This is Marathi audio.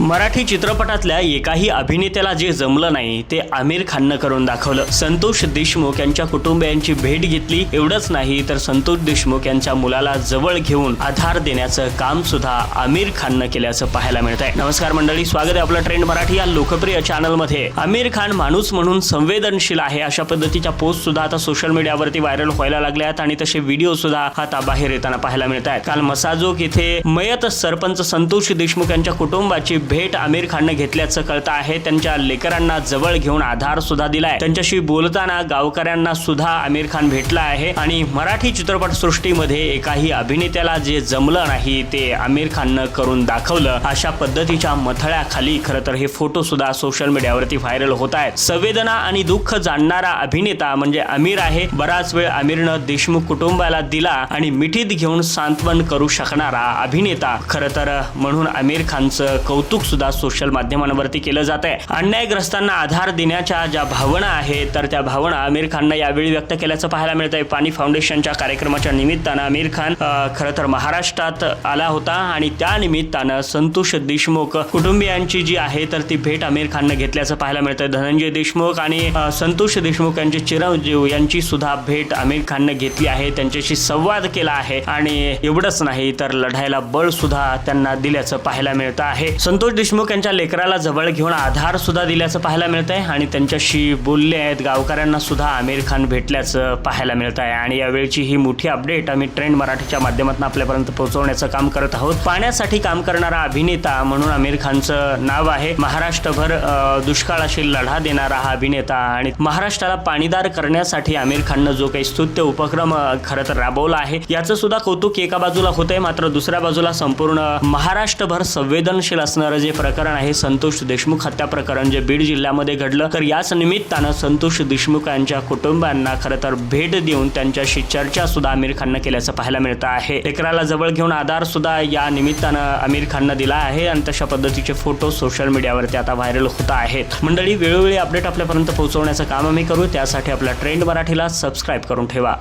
मराठी चित्रपटातल्या एकाही अभिनेत्याला जे जमलं नाही ते आमिर खाननं करून दाखवलं. संतोष देशमुख यांच्या कुटुंबियांची भेट घेतली. एवढंच नाही तर संतोष देशमुख यांच्या मुलाला जवळ घेऊन आधार देण्याचं काम सुद्धा आमिर खाननं केल्याचं पाहायला मिळत आहे नमस्कार मंडळी स्वागत आहे आपलं ट्रेंड मराठी या लोकप्रिय चॅनलमध्ये. आमिर खान माणूस म्हणून संवेदनशील आहे अशा पद्धतीच्या पोस्ट सुद्धा आता सोशल मीडियावरती व्हायरल व्हायला लागल्या आहेत आणि तसे व्हिडिओ सुद्धा आता बाहेर येताना पाहायला मिळत आहेत काल मसाजोग येथे मयत सरपंच संतोष देशमुख यांच्या कुटुंबाची भेट आमिर खाननं घेतल्याचं कळतं आहे. त्यांच्या लेकरांना जवळ घेऊन आधार सुद्धा दिलाय. त्यांच्याशी बोलताना गावकऱ्यांना सुद्धा आमिर खान भेटला आहे. आणि मराठी चित्रपट सृष्टीमध्ये एकाही अभिनेत्याला जे जमलं नाही ते आमिर खाननं करून दाखवलं. अशा पद्धतीच्या मथळ्याखाली खरं तर हे फोटो सुद्धा सोशल मीडियावरती व्हायरल होत आहेत. संवेदना आणि दुःख जाणणारा अभिनेता म्हणजे आमिर आहे. बराच वेळ आमिरनं देशमुख कुटुंबाला दिला आणि मिठीत घेऊन सांत्वन करू शकणारा अभिनेता. खरं तर म्हणून आमिर खानचं कौतुक सुद्धा सोशल माध्यमांवरती केलं जात आहे. अन्यायग्रस्तांना आधार देण्याच्या ज्या भावना आहेत तर त्या भावना आमिर खाननं यावेळी व्यक्त केल्याचं पाहायला मिळत आहे पाणी फाउंडेशनच्या कार्यक्रमाच्या निमित्तानं आमिर खान खर खरं तर महाराष्ट्रात आला होता आणि त्या निमित्तानं संतोष देशमुख कुटुंबियांची जी आहे तर ती भेट आमिर खाननं घेतल्याचं पाहायला मिळतं धनंजय देशमुख आणि संतोष देशमुख यांचे चिरंजीव यांची सुद्धा भेट आमिर खाननं घेतली आहे. त्यांच्याशी संवाद केला आहे आणि एवढंच नाही तर लढायला बळ सुद्धा त्यांना दिल्याचं पाहायला मिळतं आहे. संतोष देशमुख यांच्या लेकराला जवळ घेऊन आधार सुद्धा दिल्याचं पाहायला मिळत आहे आणि त्यांच्याशी बोलले आहेत गावकऱ्यांना सुद्धा आमिर खान भेटल्याचं पाहायला मिळत आहे आणि यावेळची ही मोठी अपडेट आम्ही ट्रेंड मराठीच्या माध्यमातून आपल्यापर्यंत पोहोचवण्याचं काम करत आहोत. पाण्यासाठी काम करणारा अभिनेता म्हणून आमिर खानचं नाव आहे. महाराष्ट्रभर दुष्काळाशी लढा देणारा हा अभिनेता आणि महाराष्ट्राला पाणीदार करण्यासाठी आमिर खाननं जो काही स्तुत्य उपक्रम खरं तर राबवला आहे याचं सुद्धा कौतुक एका बाजूला होतंय. मात्र दुसऱ्या बाजूला संपूर्ण महाराष्ट्रभर संवेदनशील असणं असणारं जे प्रकरण आहे संतोष देशमुख हत्या प्रकरण जे बीड जिल्ह्यामध्ये घडलं तर याच निमित्तानं संतोष देशमुख यांच्या कुटुंबांना खरं तर भेट देऊन त्यांच्याशी चर्चा सुद्धा आमिर खाननं केल्याचं पाहायला मिळतं आहे. लेकराला जवळ घेऊन आधार सुद्धा या निमित्तानं आमिर खाननं दिला आहे आणि तशा पद्धतीचे फोटो सोशल मीडियावरती आता व्हायरल होत आहेत. मंडळी वेळोवेळी अपडेट आपल्यापर्यंत पोहोचवण्याचं काम आम्ही करू त्यासाठी आपल्या ट्रेंड मराठीला सबस्क्राईब करून ठेवा.